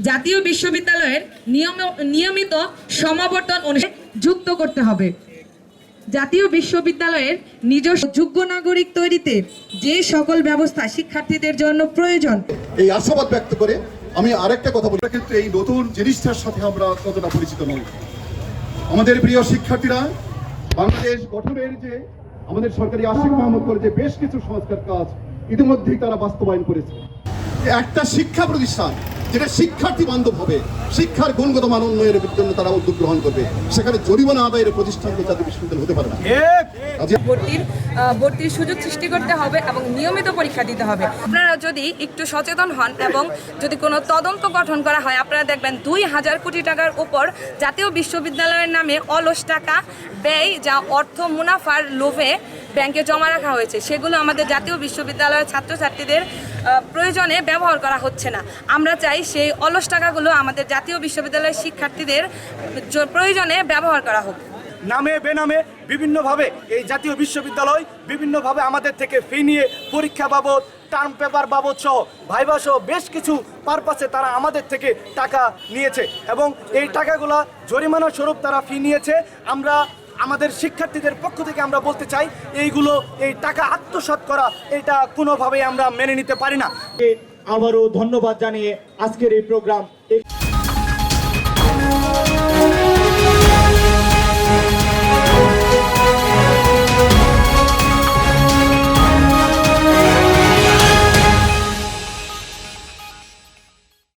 জাতীয় বিশ্ববিদ্যালয়ের নিয়ম- নিয়মিত সমাবর্তন যুক্ত করতে হবে। জাতীয় বিশ্ববিদ্যালয়ের নিজস্ব যোগ্য নাগরিক তৈরিতে যে সকল ব্যবস্থা শিক্ষার্থীদের জন্য প্রয়োজন। এই আশাবাদ ব্যক্ত করে আমি আরেকটা কথা বলি। ক্ষেত্রে এই নতুন জিনিসটার সাথে আমরা কতটা পরিচিত নই। আমাদের প্রিয় শিক্ষার্থীরা, বাংলাদেশ গঠনের যে আমাদের সরকারি আশিক মোহাম্মদ করে যে বেশ কিছু সংস্কার কাজ ইতিমধ্যেই তারা বাস্তবায়ন করেছে। একটা শিক্ষা প্রতিষ্ঠান যেটা শিক্ষার্থী বান্ধব হবে। শিক্ষার গুণগত মান উন্নয়নের জন্য তারা উদ্যোগ গ্রহণ করবে। সেখানে জরিমানা আদায়ের প্রতিষ্ঠান জাতীয় বিশ্ববিদ্যালয় হতে পারে না। ভর্তির ভর্তির সুযোগ সৃষ্টি করতে হবে এবং নিয়মিত পরীক্ষা দিতে হবে। আপনারা যদি একটু সচেতন হন এবং যদি কোনো তদন্ত গঠন করা হয় আপনারা দেখবেন দুই হাজার কোটি টাকার উপর জাতীয় বিশ্ববিদ্যালয়ের নামে অলস টাকা ব্যয় যা অর্থ মুনাফার লোভে ব্যাংকে জমা রাখা হয়েছে, সেগুলো আমাদের জাতীয় বিশ্ববিদ্যালয়ের ছাত্রছাত্রীদের প্রয়োজনে ব্যবহার করা হচ্ছে না। আমরা চাই সেই অলস টাকাগুলো আমাদের জাতীয় বিশ্ববিদ্যালয়ের শিক্ষার্থীদের প্রয়োজনে ব্যবহার করা হোক। নামে, বেনামে বিভিন্নভাবে এই জাতীয় বিশ্ববিদ্যালয়, বিভিন্নভাবে আমাদের থেকে ফি নিয়ে পরীক্ষা বাবদ টার্ম পেপার বাবদ সহ ভাইবা সহ বেশ কিছু পারপাসে তারা আমাদের থেকে টাকা নিয়েছে। এবং এই টাকাগুলা জরিমানা স্বরূপ তারা ফি নিয়েছে। আমরা আমাদের শিক্ষার্থীদের পক্ষ থেকে আমরা বলতে চাই, এইগুলো, এই টাকা আত্মসাত করা, এটা কোনোভাবেই আমরা মেনে নিতে পারি না। আবারও ধন্যবাদ জানিয়ে আজকের এই প্রোগ্রাম